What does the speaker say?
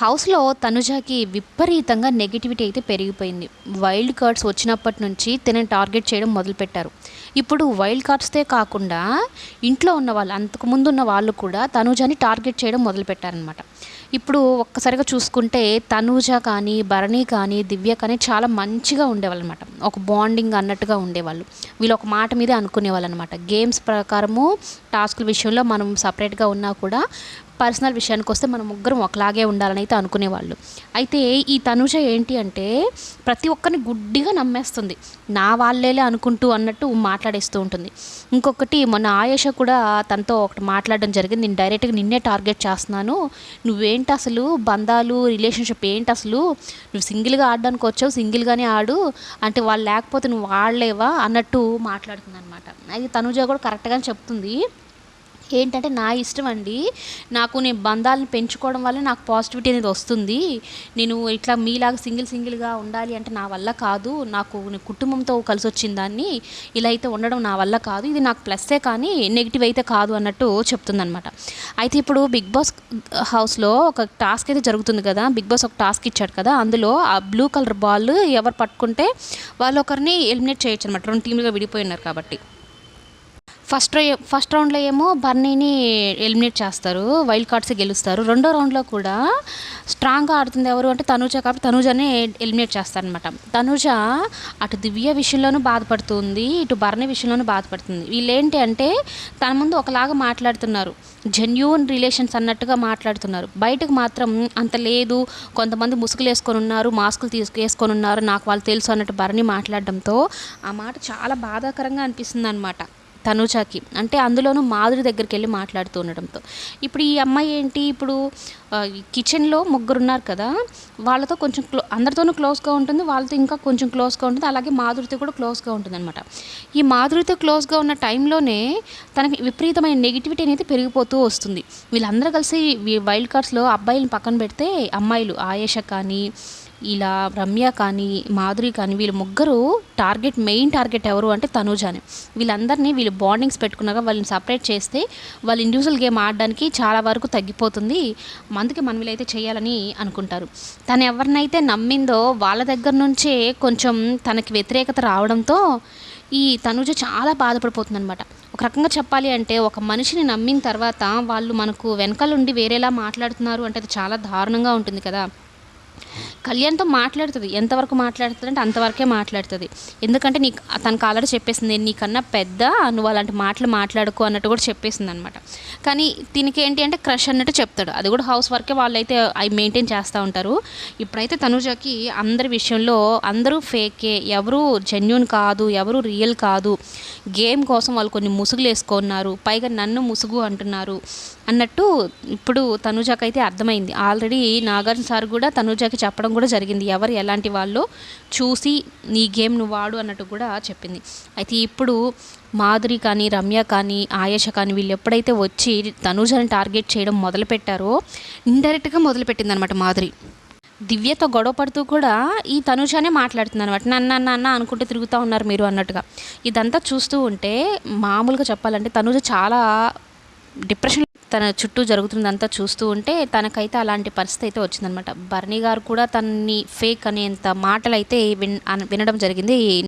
హౌస్లో తనుజాకి విపరీతంగా నెగిటివిటీ అయితే పెరిగిపోయింది. వైల్డ్ కార్డ్స్ వచ్చినప్పటి నుంచి తనని టార్గెట్ చేయడం మొదలుపెట్టారు. ఇప్పుడు వైల్డ్ కార్డ్స్తే కాకుండా ఇంట్లో ఉన్న వాళ్ళు అంతకుముందు ఉన్న వాళ్ళు కూడా తనుజాని టార్గెట్ చేయడం మొదలుపెట్టారనమాట ఇప్పుడు ఒక్కసారిగా చూసుకుంటే తనూజ కానీ భరణి కానీ దివ్య కానీ చాలా మంచిగా ఉండేవాళ్ళు అనమాట ఒక బాండింగ్ అన్నట్టుగా ఉండేవాళ్ళు. వీళ్ళు ఒక మాట మీదే అనుకునేవాళ్ళు అనమాట గేమ్స్ ప్రకారము టాస్క్ల విషయంలో మనం సపరేట్గా ఉన్నా కూడా పర్సనల్ విషయానికి వస్తే మనం ముగ్గురం ఒకలాగే ఉండాలని అయితే అనుకునేవాళ్ళు. అయితే ఈ తనుజ ఏంటి అంటే ప్రతి ఒక్కరిని గుడ్డిగా నమ్మేస్తుంది. నా వాళ్ళేలే అనుకుంటూ అన్నట్టు మాట్లాడేస్తూ ఉంటుంది. ఇంకొకటి మొన్న ఆయేష కూడా తనతో ఒకటి మాట్లాడడం జరిగింది. నేను డైరెక్ట్గా నిన్నే టార్గెట్ చేస్తున్నాను. నువ్వేంటి అసలు బంధాలు రిలేషన్షిప్ ఏంటి అసలు? నువ్వు సింగిల్గా ఆడడానికి వచ్చావు సింగిల్గానే ఆడు. అంటే వాళ్ళు లేకపోతే నువ్వు ఆడలేవా? అన్నట్టు మాట్లాడుతుంది అనమాట అయితే తనుజ కూడా కరెక్ట్గానే చెప్తుంది. ఏంటంటే నా ఇష్టం అండి. నాకు నేను బంధాలను పెంచుకోవడం వల్ల నాకు పాజిటివిటీ అనేది వస్తుంది. నేను ఇట్లా మీలాగా సింగిల్ సింగిల్గా ఉండాలి అంటే నా వల్ల కాదు. నాకు కుటుంబంతో కలిసి వచ్చిన దాన్ని ఇలా అయితే ఉండడం నా వల్ల కాదు. ఇది నాకు ప్లస్సే కానీ నెగిటివ్ అయితే కాదు అన్నట్టు చెప్తుందనమాట అయితే ఇప్పుడు బిగ్ బాస్ హౌస్లో ఒక టాస్క్ అయితే జరుగుతుంది కదా. బిగ్ బాస్ ఒక టాస్క్ ఇచ్చాడు కదా. అందులో ఆ బ్లూ కలర్ బాల్ ఎవరు పట్టుకుంటే వాళ్ళు ఒకరిని ఎలిమినేట్ చేయొచ్చు అనమాట రెండు టీంలుగా విడిపోయినారు కాబట్టి. ఫస్ట్ ఫస్ట్ రౌండ్లో ఏమో బర్నీని ఎలిమినేట్ చేస్తారు వైల్డ్ కార్డ్స్ గెలుస్తారు. రెండో రౌండ్లో కూడా స్ట్రాంగ్గా ఆడుతుంది ఎవరు అంటే తనూజ కాబట్టి తనూజనే ఎలిమినేట్ చేస్తారనమాట తనూజ అటు దివ్య విషయంలోనూ బాధపడుతుంది ఇటు బర్నీ విషయంలోనూ బాధపడుతుంది. వీళ్ళేంటి అంటే తన ముందు ఒకలాగా మాట్లాడుతున్నారు జెన్యున్ రిలేషన్స్ అన్నట్టుగా మాట్లాడుతున్నారు. బయటకు మాత్రం అంత లేదు కొంతమంది ముసుగులు వేసుకొని ఉన్నారు మాస్కులు తీసుకు వేసుకొని ఉన్నారు నాకు వాళ్ళు తెలుసు అన్నట్టు బర్నీ మాట్లాడడంతో ఆ మాట చాలా బాధాకరంగా అనిపిస్తుంది అనమాట తనుజాకి అంటే అందులోనూ మాధురి దగ్గరికి వెళ్ళి మాట్లాడుతూ ఉండడంతో. ఇప్పుడు ఈ అమ్మాయి ఏంటి? ఇప్పుడు కిచెన్లో ముగ్గురు ఉన్నారు కదా వాళ్ళతో కొంచెం క్లో అందరితోనూ క్లోజ్గా ఉంటుంది వాళ్ళతో ఇంకా కొంచెం క్లోజ్గా ఉంటుంది అలాగే మాధురితో కూడా క్లోజ్గా ఉంటుంది అనమాట ఈ మాధురితో క్లోజ్గా ఉన్న టైంలోనే తనకి విపరీతమైన నెగిటివిటీ అనేది పెరిగిపోతూ వస్తుంది. వీళ్ళందరూ కలిసి వైల్డ్ కార్డ్స్లో అబ్బాయిలను పక్కన పెడితే అమ్మాయిలు ఆయేష కానీ ఇలా రమ్య కానీ మాధురి కానీ వీళ్ళు ముగ్గురు టార్గెట్ మెయిన్ టార్గెట్ ఎవరు అంటే తనూజాని. వీళ్ళందరినీ వీళ్ళు బాండింగ్స్ పెట్టుకున్నాక వాళ్ళని సపరేట్ చేస్తే వాళ్ళు ఇండివిజువల్ గేమ్ ఆడడానికి చాలా వరకు తగ్గిపోతుంది. అందుకే మనం వీళ్ళైతే చేయాలని అనుకుంటారు. తను ఎవరినైతే నమ్మిందో వాళ్ళ దగ్గర నుంచే కొంచెం తనకి వ్యతిరేకత రావడంతో ఈ తనుజ చాలా బాధపడిపోతుంది అనమాట ఒక రకంగా చెప్పాలి అంటే ఒక మనిషిని నమ్మిన తర్వాత వాళ్ళు మనకు వెనకాలండి వేరేలా మాట్లాడుతున్నారు అంటే అది చాలా దారుణంగా ఉంటుంది కదా. కళ్యాణ్తో మాట్లాడుతుంది. ఎంతవరకు మాట్లాడుతుంది అంటే అంతవరకే మాట్లాడుతుంది. ఎందుకంటే నీకు తనకు ఆల్రెడీ చెప్పేసింది నీకన్నా పెద్ద నువ్వు అలాంటి మాటలు మాట్లాడుకో అన్నట్టు కూడా చెప్పేసింది అనమాట కానీ దీనికి ఏంటి అంటే క్రష్ అన్నట్టు చెప్తాడు. అది కూడా హౌస్ వర్కే వాళ్ళైతే అవి మెయింటైన్ చేస్తూ ఉంటారు. ఇప్పుడైతే తనుజకి అందరి విషయంలో అందరూ ఫేకే ఎవరు జెన్యున్ కాదు ఎవరు రియల్ కాదు. గేమ్ కోసం వాళ్ళు కొన్ని ముసుగులు వేసుకున్నారు. పైగా నన్ను ముసుగు అంటున్నారు. అన్నట్టు ఇప్పుడు తనుజకైతే అర్థమైంది. ఆల్రెడీ నాగార్జున సార్ కూడా తనుజాకి చెప్పడం కూడా జరిగింది. ఎవరు ఎలాంటి వాళ్ళు చూసి నీ గేమ్ నువ్వు వాడు అన్నట్టు కూడా చెప్పింది. అయితే ఇప్పుడు మాధురి కానీ రమ్య కానీ ఆయేష కానీ వీళ్ళు ఎప్పుడైతే వచ్చి తనుజని టార్గెట్ చేయడం మొదలుపెట్టారో ఇండైరెక్ట్గా మొదలుపెట్టిందనమాట మాధురి. దివ్యతో గొడవ పడుతూ కూడా ఈ తనుజానే మాట్లాడుతుంది అనమాట నన్ను అన్న అన్న అనుకుంటే తిరుగుతూ ఉన్నారు మీరు అన్నట్టుగా. ఇదంతా చూస్తూ ఉంటే మామూలుగా చెప్పాలంటే తనుజ చాలా డిప్రెషన్ తన చుట్టూ జరుగుతుందంతా చూస్తూ ఉంటే తనకైతే అలాంటి పరిస్థితి అయితే వచ్చిందనమాట బర్నీ గారు కూడా తనని ఫేక్ అనేంత మాటలు అయితే విన్ వినడం జరిగింది.